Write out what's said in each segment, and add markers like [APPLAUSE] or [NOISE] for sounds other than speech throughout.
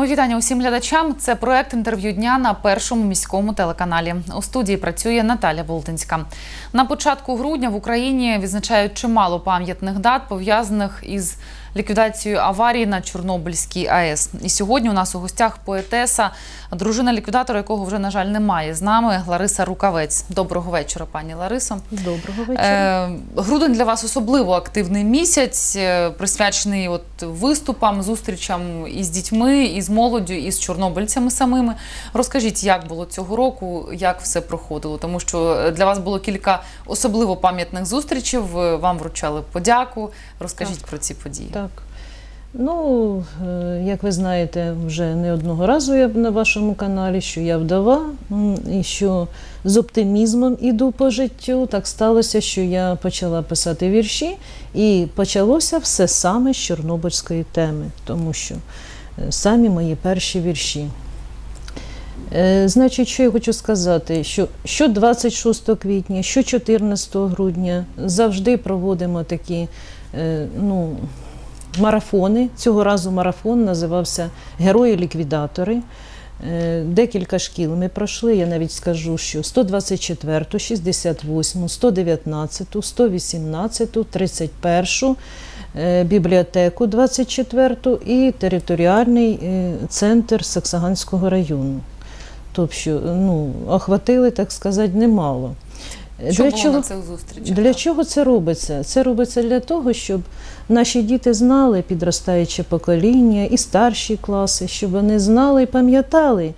Мої вітання усім глядачам. Це проект інтерв'ю дня на першому міському телеканалі. У студії працює Наталя Болтинська. На початку грудня в Україні відзначають чимало пам'ятних дат пов'язаних із ліквідацією аварії на Чорнобильській АЕС. І сьогодні у нас у гостях поетеса, дружина ліквідатора, якого вже на жаль немає з нами, Лариса Рукавець. Доброго вечора, пані Ларисо. Доброго вечора. Е, грудень для вас особливо активний місяць, е, присвячений от виступам, зустрічам із дітьми, із молоддю, із чорнобильцями самими. Розкажіть, як було цього року, як все проходило? Тому що для вас було кілька особливо пам'ятних зустрічей. ви- Вам вручали подяку. Розкажіть про ці події. Так. Ну, е, як ви знаєте, вже не одного разу я на вашому каналі, що я вдова, і що з оптимізмом іду по життю. Так сталося, що я почала писати вірші, і почалося все саме з Чорнобильської теми, тому що е, самі мої перші вірші. Е, Значить, що я хочу сказати, що, що 26 квітня, що 14 грудня завжди проводимо такі ну, марафони. Цього разу марафон називався Герої-ліквідатори. Е, Декілька шкіл ми пройшли. Я навіть скажу, що 124, 68, 119, 118, 31, е, бібліотеку 24 і територіальний е, центр Саксаганського району. Тобто, ну, охватили, так сказати, немало. Що було на цих зустрічах? Для чого це робиться? Це робиться для того, щоб наші діти знали підростаюче покоління і старші класи, щоб вони знали і пам'ятали,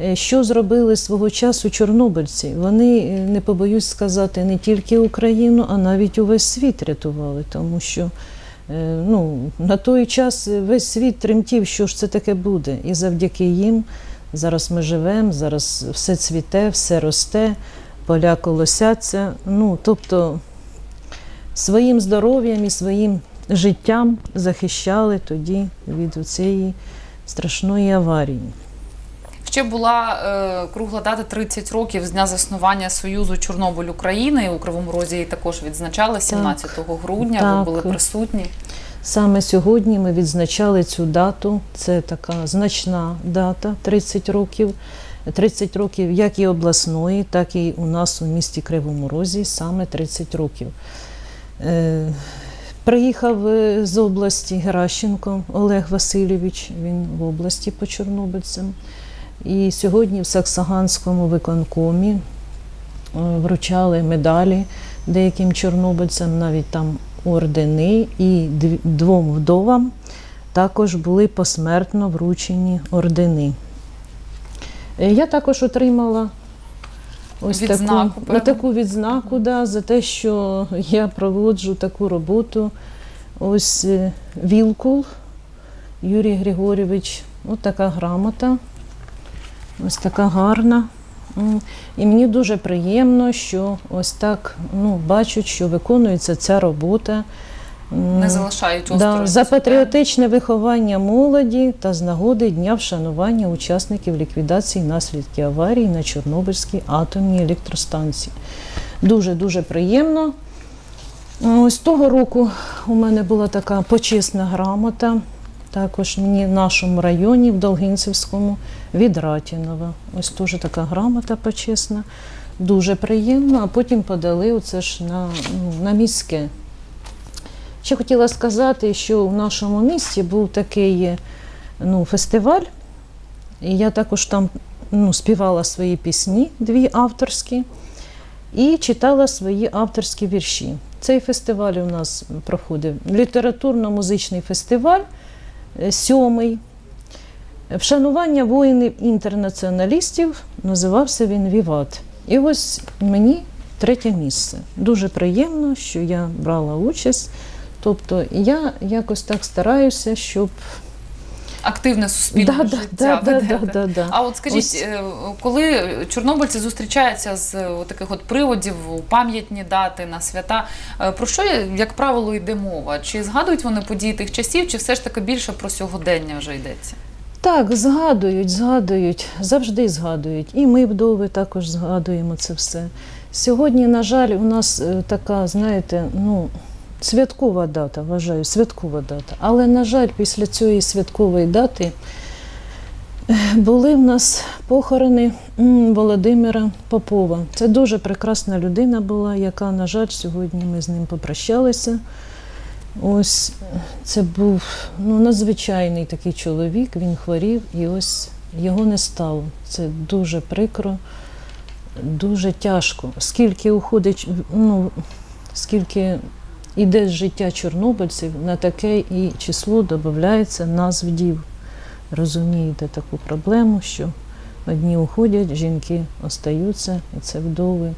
е, що зробили свого часу чорнобильці. Вони, е, не побоюсь сказати, не тільки Україну, а навіть увесь світ рятували, тому що е, ну, на той час весь світ тремтів, що ж це таке буде. І завдяки їм зараз ми живемо, зараз все цвіте, все росте поля колосяться. Ну, тобто своїм здоров'ям і своїм життям захищали тоді від цієї страшної аварії. Ще була е, кругла дата 30 років з дня заснування Союзу Чорнобиль України. У Кривому Розі її також відзначали 17 грудня. Так. Ви були присутні. Саме сьогодні ми відзначали цю дату. Це така значна дата 30 років. 30 років як і обласної, так і у нас у місті Кривому Розі саме 30 років. Е, Приїхав е, з області Геращенко Олег Васильович, він в області по Чорнобильцям. І сьогодні в Саксаганському виконкомі е, вручали медалі деяким чорнобильцям, навіть там ордени, і двом вдовам також були посмертно вручені ордени. Е, Я також отримала ось Відзнаку, таку, певно. таку відзнаку да, за те, що я проводжу таку роботу. Ось е, Вілкул Юрій Григорьович, ось така грамота, ось така гарна. І мені дуже приємно, що ось так ну, бачать, що виконується ця робота. Не залишають. Да, за патріотичне виховання молоді та з нагоди Дня вшанування учасників ліквідації наслідків аварії на Чорнобильській атомній електростанції. Дуже-дуже приємно. Ось того року у мене була така почесна грамота, також мені в нашому районі, в Долгинцевському, від Ратінова. Ось теж така грамота почесна. Дуже приємно, а потім подали оце ж на, ну, на міське. Ще хотіла сказати, що в нашому місті був такий ну, фестиваль, і я також там ну, співала свої пісні, дві авторські, і читала свої авторські вірші. Цей фестиваль у нас проходив літературно-музичний фестиваль, е, сьомий. Вшанування воїнів-інтернаціоналістів називався він Віват. І ось мені третє місце. Дуже приємно, що я брала участь. Тобто я якось так стараюся, щоб Активне суспільне Да, життя. да, ведете. да, да, да. А от скажіть, Ось. е, коли чорнобильці зустрічаються з е, таких от приводів у пам'ятні дати на свята, е, про що, як правило, йде мова? Чи згадують вони події тих часів, чи все ж таки більше про сьогодення вже йдеться? Так, згадують, згадують, завжди згадують. І ми, вдови, також згадуємо це все. Сьогодні, на жаль, у нас така, знаєте, ну, святкова дата, вважаю, святкова дата. Але, на жаль, після цієї святкової дати Були в нас похорони Володимира Попова. Це дуже прекрасна людина була, яка, на жаль, сьогодні ми з ним попрощалися. Ось це був ну, надзвичайний такий чоловік, він хворів, і ось його не стало. Це дуже прикро, дуже тяжко. Скільки уходить, ну, скільки іде з життя чорнобильців, на таке і число додається нас вдів. Розумієте таку проблему, що одні уходять, жінки остаються, і це вдови.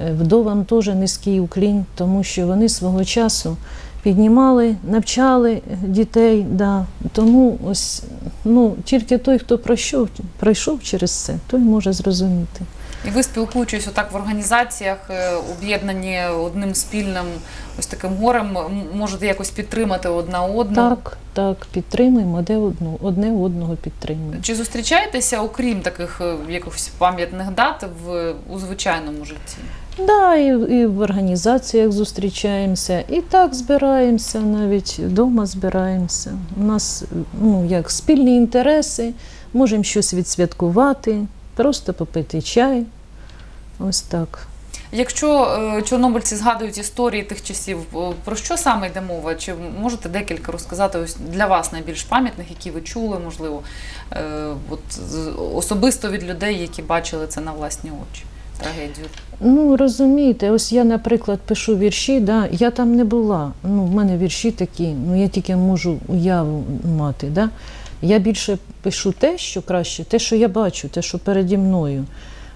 Е, Вдовам теж низький уклін, тому що вони свого часу піднімали, навчали дітей. Да. Тому ось ну, тільки той, хто пройшов, пройшов через це, той може зрозуміти. І ви спілкуючись отак в організаціях, е, об'єднані одним спільним ось таким горем, можете якось підтримати одна одну. Так, так, підтримуємо одне одну, одне одного підтримуємо. Чи зустрічаєтеся, окрім таких е, якихось пам'ятних дат, в у звичайному житті? Да, і, і в організаціях зустрічаємося, і так збираємося, навіть вдома збираємося. У нас ну, як спільні інтереси, можемо щось відсвяткувати, просто попити чай. Ось так. Якщо е, чорнобильці згадують історії тих часів, про що саме йде мова? Чи можете декілька розказати ось для вас найбільш пам'ятних, які ви чули, можливо, е, от особисто від людей, які бачили це на власні очі? Трагедію. Ну, розумієте, ось я, наприклад, пишу вірші, да, я там не була. Ну, в мене вірші такі, ну я тільки можу уяву мати. Да? Я більше пишу те, що краще, те, що я бачу, те, що переді мною.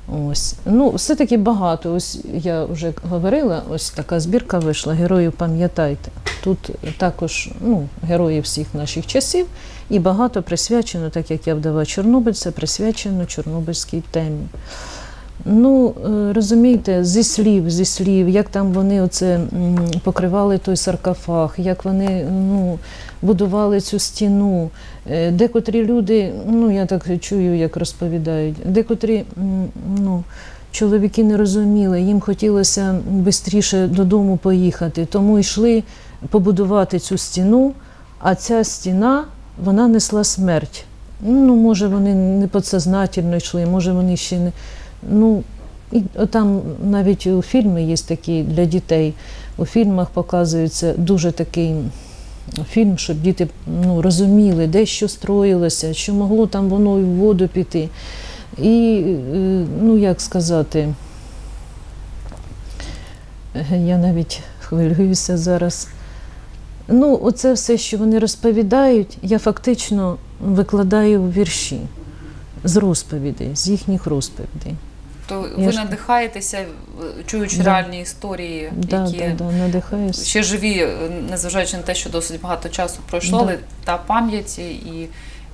Ось. Ну, все-таки багато. Ось я вже говорила, ось така збірка вийшла Героїв пам'ятайте. Тут також ну, герої всіх наших часів, і багато присвячено, так як я вдова Чорнобильця, присвячено Чорнобильській темі. Ну, е, розумієте, зі слів, зі слів, як там вони оце покривали той саркофаг, як вони ну, будували цю стіну. Е, Декотрі люди, ну я так чую, як розповідають, декотрі ну, чоловіки не розуміли, їм хотілося швидше додому поїхати, тому йшли побудувати цю стіну, а ця стіна вона несла смерть. Ну, може, вони не підсознательно йшли, може, вони ще не. Ну, і там навіть у фільми є такі для дітей. У фільмах показується дуже такий фільм, щоб діти ну, розуміли, де що строїлося, що могло там воно і в воду піти. І, е, ну як сказати, я навіть хвилююся зараз. Ну, оце все, що вони розповідають, я фактично викладаю в вірші з розповідей, з їхніх розповідей. То ви ж- надихаєтеся, чуючи Да. реальні історії, Да, які да, да, надихаюся. ще живі, е, незважаючи на те, що досить багато часу пройшло, Да. але та пам'ять і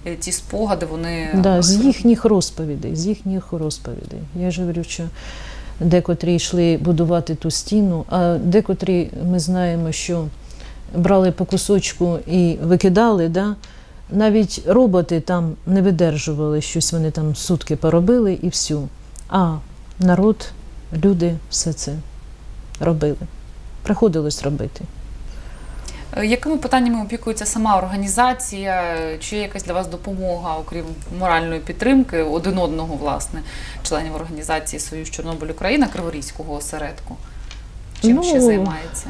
е, ті спогади, вони Да, з їхніх розповідей, з їхніх розповідей. Я ж говорю, що декотрі йшли будувати ту стіну, а декотрі ми знаємо, що брали по кусочку і викидали. Да? Навіть роботи там не видержували, щось вони там сутки поробили і все. А народ, люди все це робили. Приходилось робити. Е, Якими питаннями опікується сама організація? Чи є якась для вас допомога, окрім моральної підтримки один одного, власне, членів організації Союз Чорнобиль Україна Криворізького осередку? Чим Ну, ще займається?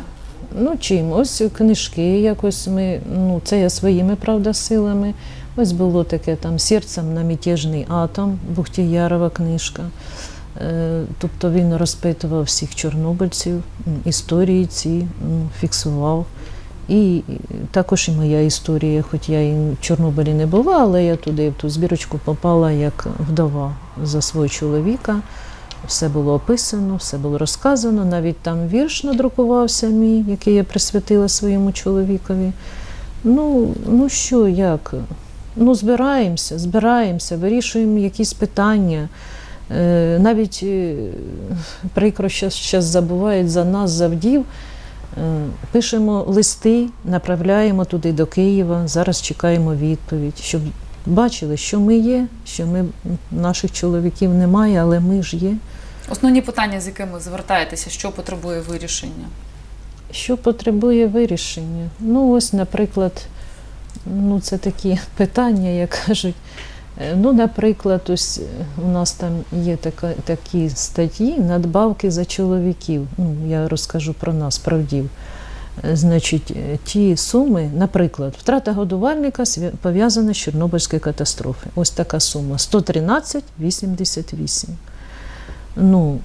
Ну, чим? Ось книжки якось ми, ну, це я своїми, правда, силами. Ось було таке там серцем на мятежний атом, Бухтіярова книжка. Е, Тобто він розпитував всіх чорнобильців, історії ці фіксував. І також і моя історія, хоч я і в Чорнобилі не була, але я туди в ту збірочку попала як вдова за свого чоловіка. Все було описано, все було розказано. Навіть там вірш надрукувався мій, який я присвятила своєму чоловікові. Ну, ну що, як? Ну, збираємося, збираємося, вирішуємо якісь питання. Е, навіть е, прикро, що зараз забувають за нас, за вдів. Е, Пишемо листи, направляємо туди до Києва. Зараз чекаємо відповідь, щоб бачили, що ми є, що ми наших чоловіків немає, але ми ж є. Основні питання, з якими звертаєтеся, що потребує вирішення? Що потребує вирішення? Ну, ось, наприклад, ну, це такі [LAUGHS] питання, як кажуть, Е, Ну, наприклад, ось у нас там є така, такі статті надбавки за чоловіків. Ну, я розкажу про нас, правдів. Е, Значить, е, ті суми, наприклад, втрата годувальника пов'язана з Чорнобильською катастрофою. Ось така сума 113,88. Ну,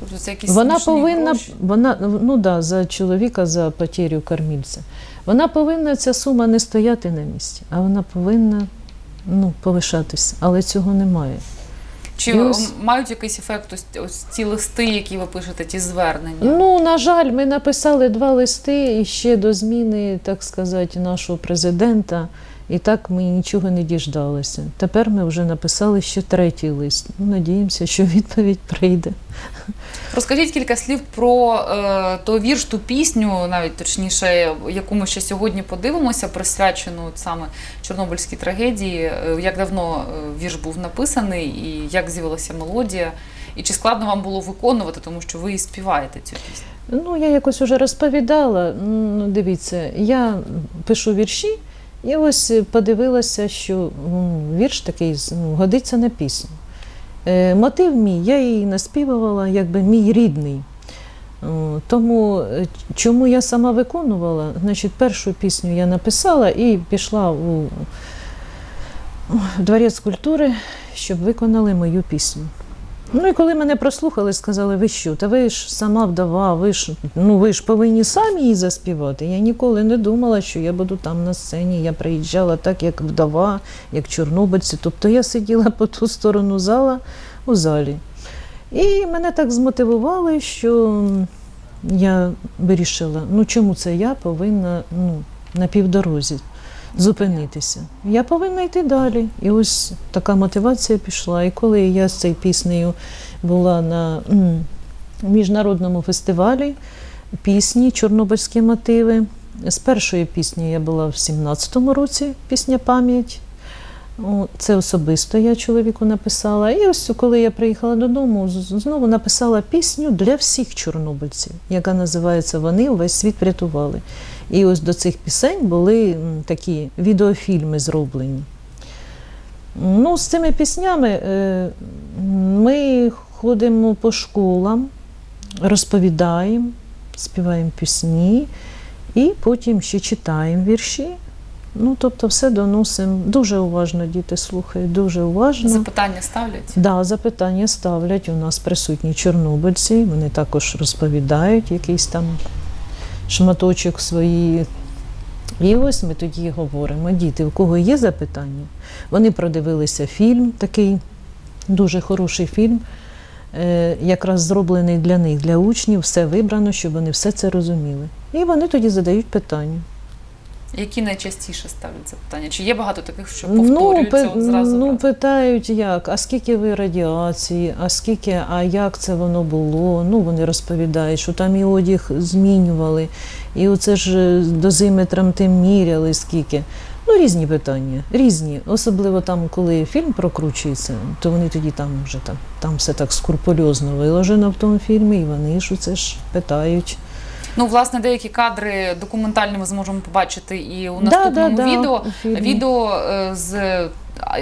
Тобто це якісь вона повинна, гроші. вона, ну да, за чоловіка за потерю кормільця. Вона повинна, ця сума не стояти на місці, а вона повинна ну, повишатися. Але цього немає. Чи ось- мають якийсь ефект ось, ось ці листи, які ви пишете, ті звернення? Ну, на жаль, ми написали два листи і ще до зміни, так сказати, нашого президента. І так ми нічого не діждалися. Тепер ми вже написали ще третій лист. Ну, надіємося, що відповідь прийде. Розкажіть кілька слів про е, той вірш, ту пісню, навіть точніше, яку ми ще сьогодні подивимося, присвячену от саме Чорнобильській трагедії. Е, Як давно е, вірш був написаний, і як з'явилася мелодія, і чи складно вам було виконувати, тому що ви і співаєте цю пісню? Ну, я якось вже розповідала. Ну, дивіться, я пишу вірші, і ось подивилася, що ну, вірш такий ну, годиться на пісню. Е, мотив мій, я її наспівувала, якби мій рідний. Тому е, чому я сама виконувала? Значить, першу пісню я написала і пішла у, дворець культури, щоб виконали мою пісню. Ну і коли мене прослухали, сказали, ви що, та ви ж сама вдова, ви ж, ну, ви ж повинні самі її заспівати. Я ніколи не думала, що я буду там на сцені. Я приїжджала так, як вдова, як чорнобильці. Тобто я сиділа по ту сторону зала у залі. І мене так змотивували, що я вирішила, ну чому це я повинна ну, на півдорозі зупинитися. Я повинна йти далі. І ось така мотивація пішла. І коли я з цією піснею була на міжнародному фестивалі пісні, чорнобильські мотиви. З першої пісні я була в 17-му році, пісня Пам'ять. Це особисто я чоловіку написала. І ось коли я приїхала додому, знову написала пісню для всіх чорнобильців, яка називається Вони увесь світ врятували. І ось до цих пісень були такі відеофільми зроблені. Ну, з цими піснями е, ми ходимо по школам, розповідаємо, співаємо пісні, і потім ще читаємо вірші. Ну, тобто, все доносимо. Дуже уважно діти слухають, дуже уважно. Запитання ставлять? Да, запитання ставлять. У нас присутні чорнобильці, вони також розповідають якийсь там шматочок свої. І ось ми тоді говоримо: діти, у кого є запитання? Вони продивилися фільм, такий дуже хороший фільм, е, якраз зроблений для них, для учнів, все вибрано, щоб вони все це розуміли. І вони тоді задають питання. Які найчастіше ставлять запитання? Чи є багато таких, що Ну, повторюються от зразу? ну, питають, як, а скільки ви радіації, а скільки, а як це воно було? Ну, вони розповідають, що там і одяг змінювали, і оце ж е, дозиметром тим міряли, скільки. Ну, різні питання, різні. Особливо там, коли фільм прокручується, то вони тоді там вже там, там все так скрупульозно виложено в тому фільмі, і вони ж це ж питають. Ну, власне, деякі кадри документальні ми зможемо побачити і у наступному да, да, відео. фільмі. Відео е, з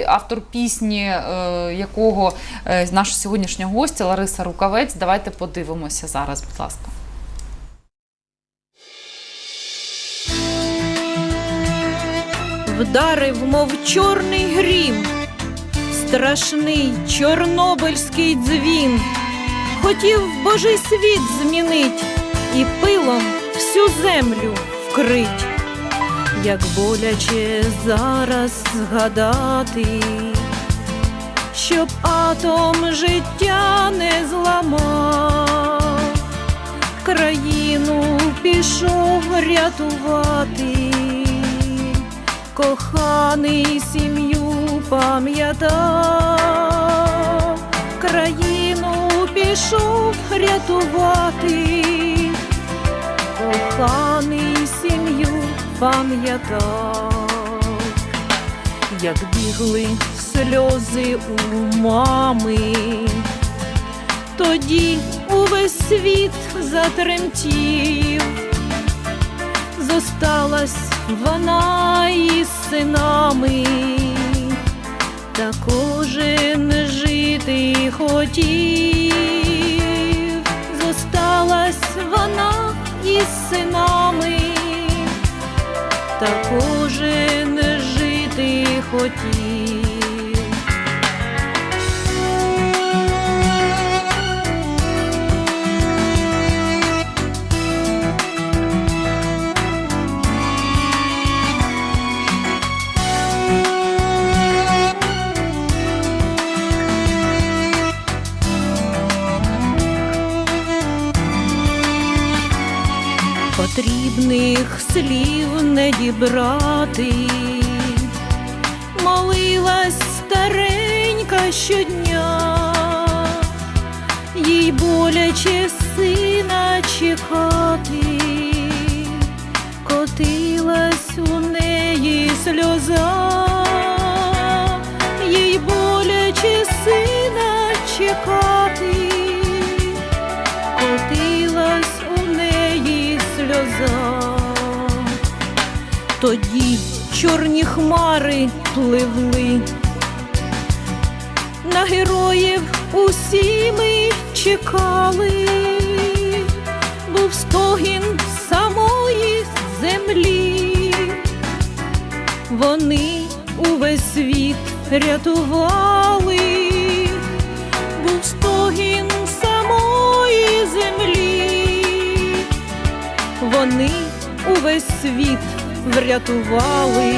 автор пісні, е, якого е, наша сьогоднішня гостя Лариса Рукавець. Давайте подивимося зараз, будь ласка. вдарив, мов чорний грім, страшний чорнобильський дзвін, хотів божий світ змінить і пилом всю землю вкрить, як боляче зараз згадати, щоб атом життя не зламав, країну пішов рятувати. Коханий сім'ю пам'ятав, країну пішов рятувати, коханий сім'ю пам'ятав, як бігли сльози у мами, тоді увесь світ затремтів. Зосталась вона із синами, та кожен жити хотів, із синами, та кожен жити хотів. Потрібних слів не дібрати, молилась старенька щодня, їй боляче сина чекати, котилась у неї сльоза, чорні хмари пливли, на героїв усі ми чекали, був стогін самої землі, вони увесь світ рятували. Був стогін самої землі, вони увесь світ врятували.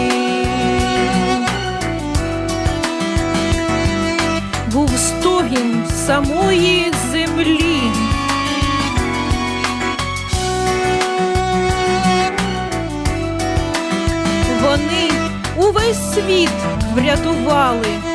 Був стогін самої землі. Вони увесь світ врятували.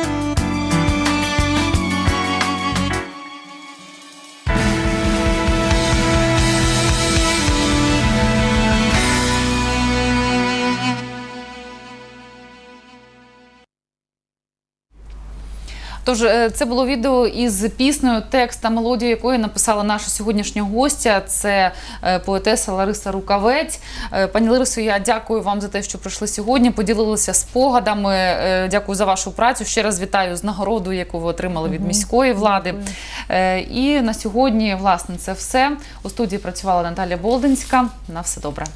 Тож е, це було відео із піснею, текст та мелодію якої написала наша сьогоднішня гостя. Це е, поетеса Лариса Рукавець. Е, Пані Ларисо, я дякую вам за те, що прийшли сьогодні. Поділилися спогадами. Дякую за вашу працю. Ще раз вітаю з нагородою, яку ви отримали від міської влади. І на сьогодні, власне, це все. У студії працювала Наталя Болдинська. На все добре.